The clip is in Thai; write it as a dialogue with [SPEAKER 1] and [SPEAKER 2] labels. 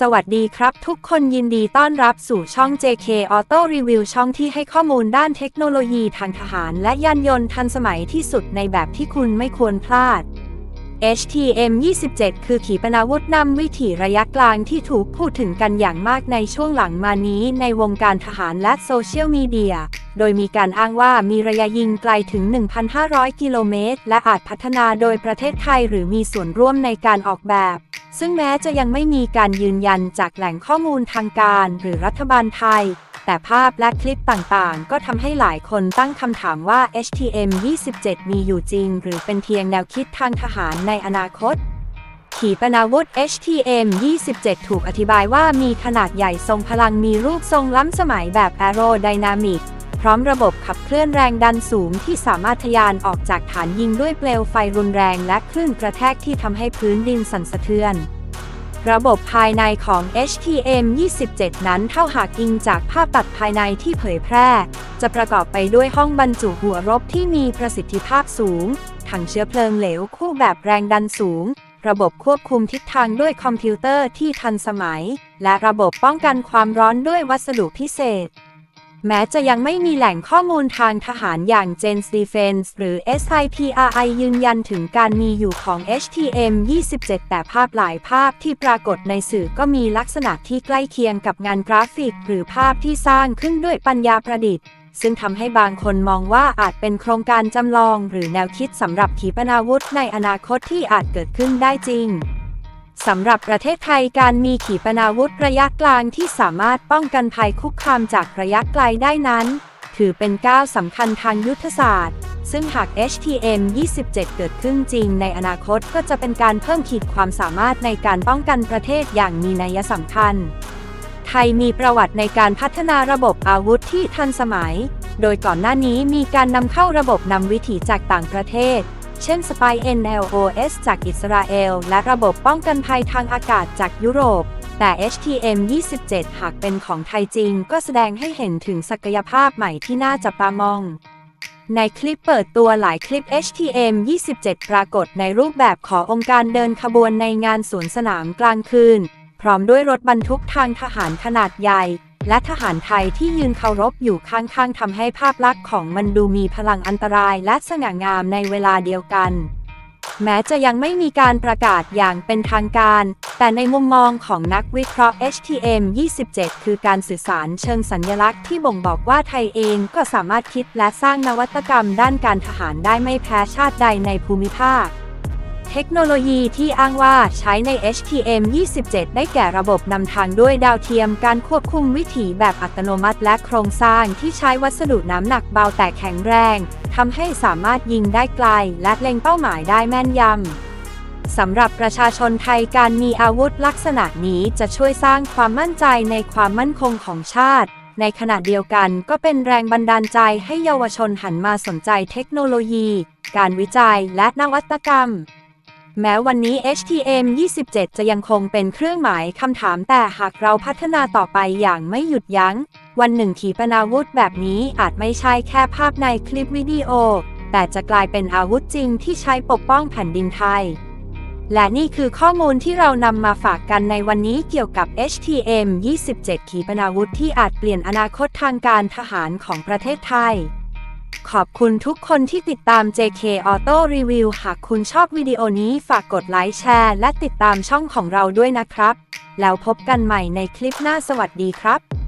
[SPEAKER 1] สวัสดีครับ ทุกคนยินดีต้อนรับสู่ช่อง JK Auto Review ช่องที่ให้ข้อมูลด้านเทคโนโลยีทางทหาร และยานยนต์ทันสมัยที่สุดในแบบที่คุณไม่ควรพลาด HTM 27 คือขีปนาวุธนำวิถีระยะกลางที่ถูกพูดถึงกันอย่างมากในช่วงหลังมานี้ในวงการทหารและโซเชียลมีเดีย โดยมีการอ้างว่ามีระยะยิงไกลถึง 1,500 กิโลเมตร และอาจพัฒนาโดยประเทศไทยหรือมีส่วนร่วมในการออกแบบ ซึ่งแม้จะยังไม่มีการยืนยันจากแหล่งข้อมูลทางการหรือรัฐบาลไทย แต่ภาพและคลิปต่างๆ ก็ทำให้หลายคนตั้งคำถามว่า HTM 27 มีอยู่จริง หรือเป็นเพียงแนวคิดทางทหารในอนาคต ขีปนาวุธ HTM 27 ถูกอธิบายว่ามีขนาดใหญ่ทรงพลังมีรูปทรงล้ำสมัยแบบ Aerodynamic ร้อมระบบขับเคลื่อนแรงดันสูงที่สามารถทะยานออกจากฐานยิงด้วยเปลวไฟรุนแรงและคลื่นกระแทกที่ทำให้พื้นดินสั่นสะเทือน ระบบภายในของ HTM 27 นั้นเท่าหากอิงจากภาพตัดภายในที่เผยแพร่ จะประกอบไปด้วยห้องบรรจุหัวรบที่มีประสิทธิภาพสูง ถังเชื้อเพลิงเหลวคู่แบบแรงดันสูงระบบควบคุมทิศทางด้วยคอมพิวเตอร์ที่ทันสมัย และระบบป้องกันความร้อนด้วยวัสดุพิเศษ แม้จะยังไม่มีแหล่งข้อมูลทางทหารอย่าง Gens Defense หรือ SIPRI ยืนยันถึงการมีอยู่ของ HTM 27 แต่ภาพหลายภาพที่ปรากฏในสื่อก็มีลักษณะที่ใกล้เคียงกับงานกราฟิก หรือภาพที่สร้างขึ้นด้วยปัญญาประดิษฐ์ ซึ่งทำให้บางคนมองว่าอาจเป็นโครงการจำลอง หรือแนวคิดสำหรับขีปนาวุธในอนาคตที่อาจเกิดขึ้นได้จริง สำหรับประเทศไทยการมีขีปนาวุธระยะกลางที่สามารถป้องกันภัยคุกคามจากระยะไกลได้นั้น ถือเป็นก้าวสำคัญทางยุทธศาสตร์ ซึ่งหาก HTM 27 เกิดขึ้นจริงในอนาคตก็จะเป็นการเพิ่มขีดความสามารถในการป้องกันประเทศอย่างมีนัยสำคัญ ไทยมีประวัติในการพัฒนาระบบอาวุธที่ทันสมัย โดยก่อนหน้านี้มีการนำเข้าระบบนำวิถีจากต่างประเทศ เช่น Spy NLOS จากอิสราเอล และระบบป้องกันภัยทางอากาศจากยุโรป แต่ HTM 27 หากเป็นของไทยจริง ก็แสดงให้เห็นถึงศักยภาพใหม่ที่น่าจับตามอง ในคลิปเปิดตัวหลายคลิป HTM 27 ปรากฏในรูปแบบขององค์การเดินขบวนในงานสวนสนามกลางคืน พร้อมด้วยรถบรรทุกทางทหารขนาดใหญ่ และทหารไทยที่ยืนเคารพอยู่ข้างๆทำให้ภาพลักษณ์ของมันดูมีพลังอันตรายและสง่างามในเวลาเดียวกัน แม้จะยังไม่มีการประกาศอย่างเป็นทางการ แต่ในมุมมองของนักวิเคราะห์ HTM 27 คือการสื่อสารเชิงสัญลักษณ์ที่บ่งบอกว่าไทยเองก็สามารถคิดและสร้างนวัตกรรมด้านการทหารได้ไม่แพ้ชาติใดในภูมิภาค เทคโนโลยีที่อ้างว่าใช้ใน HTM 27 ได้แก่ระบบนำทางด้วยดาวเทียมการควบคุมวิถีแบบอัตโนมัติและโครงสร้างที่ใช้วัสดุน้ำหนักเบาแต่แข็งแรงทำให้สามารถยิงได้ไกลและเล็งเป้าหมายได้แม่นยำสำหรับประชาชนไทยการมีอาวุธลักษณะนี้จะช่วยสร้างความมั่นใจในความมั่นคงของชาติ ในขณะเดียวกันก็เป็นแรงบันดาลใจให้เยาวชนหันมาสนใจเทคโนโลยี การวิจัยและนวัตกรรม แม้วันนี้ HTM 27 จะยังคงเป็นเครื่องหมายคำถามแต่หากเราพัฒนาต่อไปอย่างไม่หยุดยัง้ง วันหนึ่งขีปนาวุธแบบนี้อาจไม่ใช่แค่ภาพในคลิปวิดีโอ แต่จะกลายเป็นอาวุธจริงที่ใช้ปกป้องแผ่นดินไทย และนี่คือข้อมูลที่เรานำมาฝากกันในวันนี้เกี่ยวกับ HTM 27 ขีปนาวุธที่อาจเปลี่ยนอนาคตทางการทหารของประเทศไทย ขอบคุณทุกคนที่ติดตาม JK Auto Review หากคุณชอบวิดีโอนี้ฝากกดไลค์แชร์ และติดตามช่องของเราด้วยนะครับ แล้วพบกันใหม่ในคลิปหน้าสวัสดีครับ